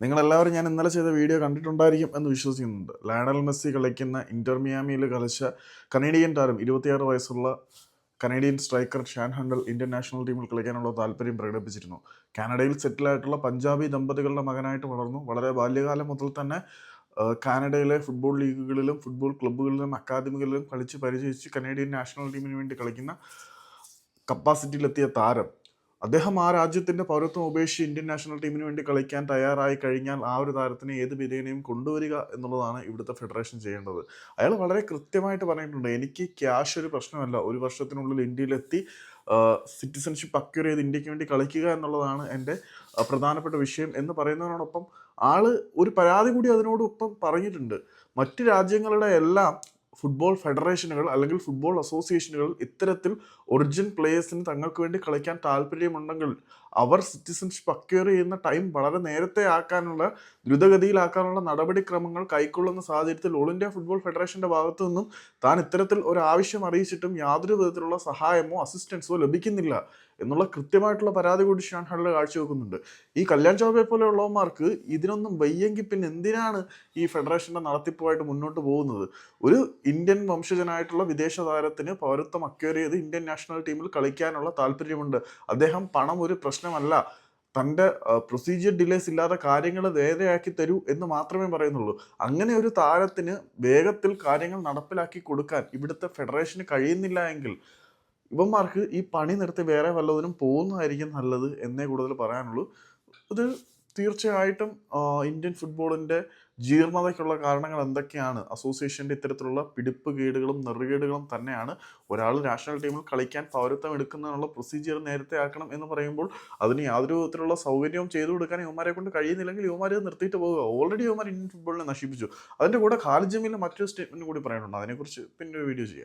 നിങ്ങളെല്ലാവരും ഞാൻ ഇന്നലെ ചെയ്ത വീഡിയോ കണ്ടിട്ടുണ്ടായിരിക്കും എന്ന് വിശ്വസിക്കുന്നുണ്ട്. ലയണൽ മെസ്സി കളിക്കുന്ന ഇന്റർ മിയാമിയിൽ കളിച്ച കനേഡിയൻ താരം ഇരുപത്തിയാറ് വയസ്സുള്ള Canadian striker Shan Hundal Indian national ടീമിൽ കളിക്കാനുള്ള താല്പര്യം പ്രകടിപ്പിച്ചിരുന്നു. കാനഡയിൽ സെറ്റിലായിട്ടുള്ള പഞ്ചാബി ദമ്പതികളുടെ മകനായിട്ട് വളർന്നു. വളരെ ബാല്യകാലം മുതൽ തന്നെ കാനഡയിലെ ഫുട്ബോൾ ലീഗുകളിലും ഫുട്ബോൾ ക്ലബ്ബുകളിലും അക്കാദമികളിലും കളിച്ച് പരിചയിച്ച് കനേഡിയൻ നാഷണൽ ടീമിന് വേണ്ടി കളിക്കുന്ന കപ്പാസിറ്റിയിലെത്തിയ താരം അദ്ദേഹം ആ രാജ്യത്തിന്റെ പൗരത്വം ഉപേക്ഷിച്ച് ഇന്ത്യൻ നാഷണൽ ടീമിന് വേണ്ടി കളിക്കാൻ തയ്യാറായി കഴിഞ്ഞാൽ ആ ഒരു താരത്തിന് ഏത് വിധേനയും കൊണ്ടുവരിക എന്നുള്ളതാണ് ഇവിടുത്തെ ഫെഡറേഷൻ ചെയ്യേണ്ടത്. അയാൾ വളരെ കൃത്യമായിട്ട് പറഞ്ഞിട്ടുണ്ട് എനിക്ക് ക്യാഷ് ഒരു പ്രശ്നമല്ല ഒരു വർഷത്തിനുള്ളിൽ ഇന്ത്യയിലെത്തി സിറ്റിസൺഷിപ്പ് അക്യൂർ ചെയ്ത് ഇന്ത്യയ്ക്ക് വേണ്ടി കളിക്കുക എന്നുള്ളതാണ് എന്റെ പ്രധാനപ്പെട്ട വിഷയം എന്ന് പറയുന്നതിനോടൊപ്പം ആൾ ഒരു പരാതി കൂടി അതിനോടൊപ്പം പറഞ്ഞിട്ടുണ്ട്. മറ്റ് രാജ്യങ്ങളുടെ എല്ലാം ഫുട്ബോൾ ഫെഡറേഷനുകൾ അല്ലെങ്കിൽ ഫുട്ബോൾ അസോസിയേഷനുകൾ ഇത്തരത്തിൽ ഒറിജിൻ പ്ലേയേഴ്സിന് തങ്ങൾക്ക് വേണ്ടി കളിക്കാൻ താല്പര്യമുണ്ടെങ്കിൽ അവർ സിറ്റിസൺഷിപ്പ് അക്വയർ ചെയ്യുന്ന ടൈം വളരെ നേരത്തെ ആക്കാനുള്ള ദ്രുതഗതിയിലാക്കാനുള്ള നടപടിക്രമങ്ങൾ കൈക്കൊള്ളുന്ന സാഹചര്യത്തിൽ ഓൾ ഇന്ത്യ ഫുട്ബോൾ ഫെഡറേഷന്റെ ഭാഗത്തു നിന്നും താൻ ഇത്തരത്തിൽ ഒരു ആവശ്യം അറിയിച്ചിട്ടും യാതൊരു വിധത്തിലുള്ള സഹായമോ അസിസ്റ്റൻസോ ലഭിക്കുന്നില്ല എന്നുള്ള കൃത്യമായിട്ടുള്ള പരാതി കൂടി ഷാൻ ഹാളിൽ കാഴ്ചവെക്കുന്നുണ്ട്. ഈ കല്യാൺ ചൗബയെ പോലെയുള്ളവന്മാർക്ക് ഇതിനൊന്നും വയ്യെങ്കിൽ പിന്നെ എന്തിനാണ് ഈ ഫെഡറേഷന്റെ നടത്തിപ്പുമായിട്ട് മുന്നോട്ട് പോകുന്നത്? ഒരു ഇന്ത്യൻ വംശജനായിട്ടുള്ള വിദേശ താരത്തിന് പൗരത്വം അക്വയർ ചെയ്ത് ഇന്ത്യൻ നാഷണൽ ടീമിൽ കളിക്കാനുള്ള താല്പര്യമുണ്ട്. അദ്ദേഹം പണം ഒരു പ്രശ്നമല്ല. തന്റെ പ്രൊസീജിയർ ഡിലേസ് ഇല്ലാതെ കാര്യങ്ങൾ നേരെയാക്കി തരൂ എന്ന് മാത്രമേ പറയുന്നുള്ളൂ. അങ്ങനെ ഒരു താരത്തിന് വേഗത്തിൽ കാര്യങ്ങൾ നടപ്പിലാക്കി കൊടുക്കാൻ ഇവിടുത്തെ ഫെഡറേഷന് കഴിയുന്നില്ല എങ്കിൽ ഇവന്മാർക്ക് ഈ പണി നിർത്തി വേറെ വല്ലതിനും പോകുന്നതായിരിക്കും നല്ലത് എന്നേ കൂടുതൽ പറയാനുള്ളൂ. ഇത് തീർച്ചയായിട്ടും ഇന്ത്യൻ ഫുട്ബോളിന്റെ ജീർണതയ്ക്കുള്ള കാരണങ്ങൾ എന്തൊക്കെയാണ്? അസോസിയേഷന്റെ ഇത്തരത്തിലുള്ള പിടിപ്പ് കേടുകളും നെറുകേടുകളും തന്നെയാണ് ഒരാൾ നാഷണൽ ടീമിൽ കളിക്കാൻ പൗരത്വം എടുക്കുന്നതിനുള്ള പ്രൊസീജിയർ നേരത്തെ ആക്കണം എന്ന് പറയുമ്പോൾ അതിന് യാതൊരു വിധത്തിലുള്ള സൗകര്യവും ചെയ്തു കൊടുക്കാൻ യുവമാരെ കൊണ്ട് കഴിയുന്നില്ലെങ്കിൽ യുവമാർ നിർത്തിയിട്ട് പോവുക. ഓൾറെഡി യുവമാർ ഇന്ത്യൻ ഫുട്ബോളിനെ നശിപ്പിച്ചു. അതിന്റെ കൂടെ ഖാലിദ് ജമീലിന് മറ്റൊരു സ്റ്റേറ്റ്മെന്റ് കൂടി പറയാനുണ്ട്. അതിനെക്കുറിച്ച് പിന്നെ ഒരു വീഡിയോ ചെയ്യാം.